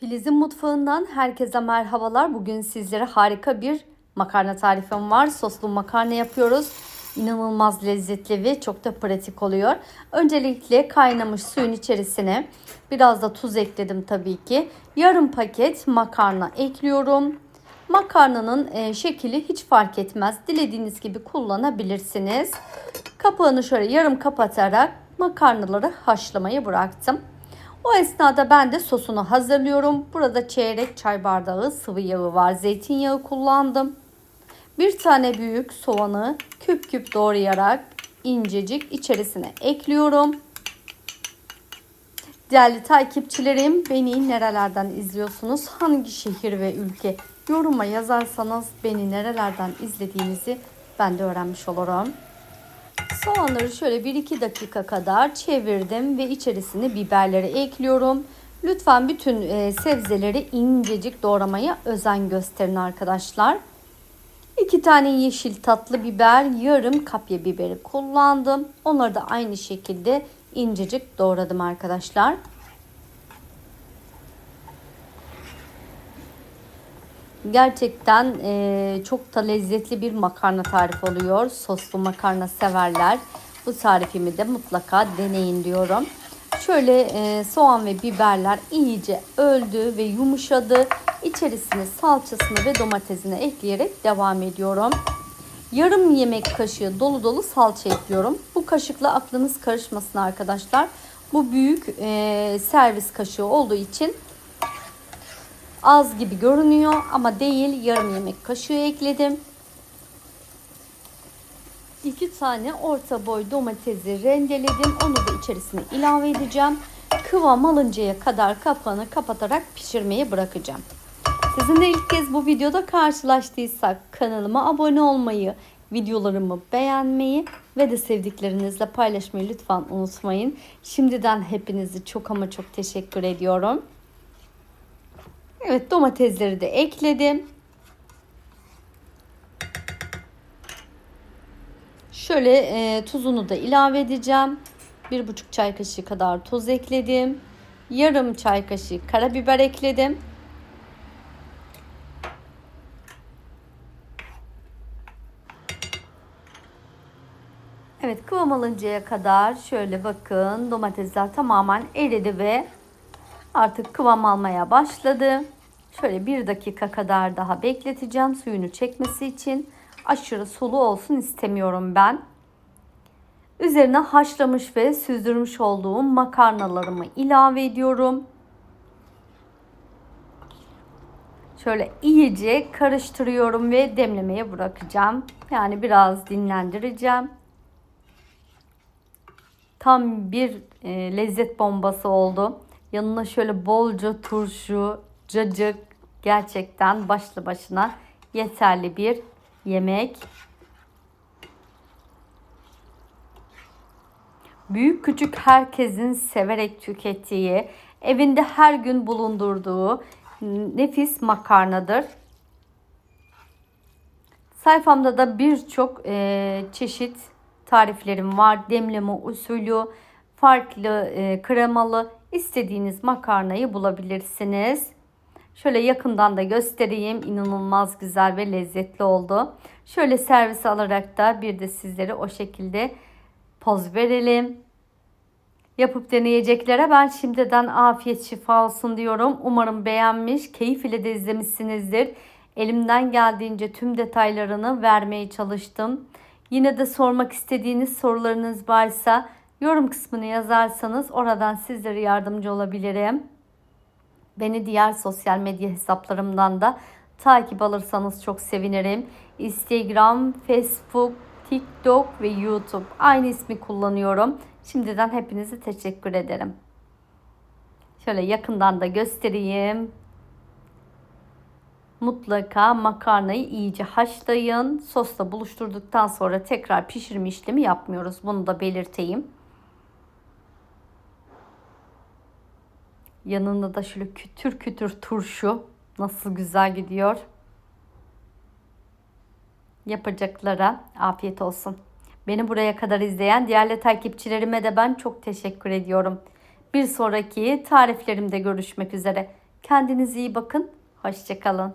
Filiz'in mutfağından herkese merhabalar. Bugün sizlere harika bir makarna tarifim var. Soslu makarna yapıyoruz. İnanılmaz lezzetli ve çok da pratik oluyor. Öncelikle kaynamış suyun içerisine biraz da tuz ekledim tabii ki. Yarım paket makarna ekliyorum. Makarnanın e, şekli hiç fark etmez. Dilediğiniz gibi kullanabilirsiniz. Kapağını şöyle yarım kapatarak makarnaları haşlamaya bıraktım. O esnada ben de sosunu hazırlıyorum. Burada çeyrek çay bardağı sıvı yağı var. Zeytinyağı kullandım. Bir tane büyük soğanı küp küp doğrayarak incecik içerisine ekliyorum. Değerli takipçilerim beni nerelerden izliyorsunuz? Hangi şehir ve ülke? Yoruma yazarsanız beni nerelerden izlediğinizi ben de öğrenmiş olurum. Soğanları şöyle 1-2 dakika kadar çevirdim ve içerisine biberleri ekliyorum. Lütfen bütün e, sebzeleri incecik doğramaya özen gösterin arkadaşlar. 2 tane yeşil tatlı biber, yarım kapya biberi kullandım. Onları da aynı şekilde incecik doğradım arkadaşlar. Gerçekten e, çok da lezzetli bir makarna tarifi oluyor. Soslu makarna severler. Bu tarifimi de mutlaka deneyin diyorum. Şöyle e, soğan ve biberler iyice öldü ve yumuşadı. İçerisine salçasını ve domatesini ekleyerek devam ediyorum. Yarım yemek kaşığı dolu dolu salça ekliyorum. Bu kaşıkla aklınız karışmasın arkadaşlar. Bu büyük e, servis kaşığı olduğu için az gibi görünüyor ama değil yarım yemek kaşığı ekledim. 2 tane orta boy domatesi rendeledim. Onu da içerisine ilave edeceğim. Kıvam alıncaya kadar kapağını kapatarak pişirmeye bırakacağım. Sizinle ilk kez bu videoda karşılaştıysak kanalıma abone olmayı, videolarımı beğenmeyi ve de sevdiklerinizle paylaşmayı lütfen unutmayın. Şimdiden hepinizi çok ama çok teşekkür ediyorum. Evet domatesleri de ekledim. Şöyle e, tuzunu da ilave edeceğim. Bir buçuk çay kaşığı kadar tuz ekledim. Yarım çay kaşığı karabiber ekledim. Evet kıvam alıncaya kadar şöyle bakın domatesler tamamen eridi ve artık kıvam almaya başladı. Şöyle bir dakika kadar daha bekleteceğim suyunu çekmesi için. Aşırı sulu olsun istemiyorum ben. Üzerine haşlamış ve süzdürmüş olduğum makarnalarımı ilave ediyorum. Şöyle iyice karıştırıyorum ve demlemeye bırakacağım. Yani biraz dinlendireceğim. Tam bir e, lezzet bombası oldu. Yanına şöyle bolca turşu, cacık gerçekten başlı başına yeterli bir yemek. Büyük küçük herkesin severek tükettiği, evinde her gün bulundurduğu nefis makarnadır. Sayfamda da birçok e, çeşit tariflerim var. Demleme usulü, farklı e, kremalı istediğiniz makarnayı bulabilirsiniz. Şöyle yakından da göstereyim. İnanılmaz güzel ve lezzetli oldu. Şöyle servis alarak da bir de sizlere o şekilde poz verelim. Yapıp deneyeceklere ben şimdiden afiyet şifa olsun diyorum. Umarım beğenmiş, keyif ile de izlemişsinizdir. Elimden geldiğince tüm detaylarını vermeye çalıştım. Yine de sormak istediğiniz sorularınız varsa yorum kısmını yazarsanız oradan sizlere yardımcı olabilirim. Beni diğer sosyal medya hesaplarımdan da takip alırsanız çok sevinirim. Instagram, Facebook, TikTok ve YouTube aynı ismi kullanıyorum. Şimdiden hepinize teşekkür ederim. Şöyle yakından da göstereyim. Mutlaka makarnayı iyice haşlayın. Sosla buluşturduktan sonra tekrar pişirme işlemi yapmıyoruz. Bunu da belirteyim. Yanında da şöyle kütür kütür turşu. Nasıl güzel gidiyor. Yapacaklara afiyet olsun. Beni buraya kadar izleyen diğerli takipçilerime de ben çok teşekkür ediyorum. Bir sonraki tariflerimde görüşmek üzere. Kendinize iyi bakın. Hoşçakalın.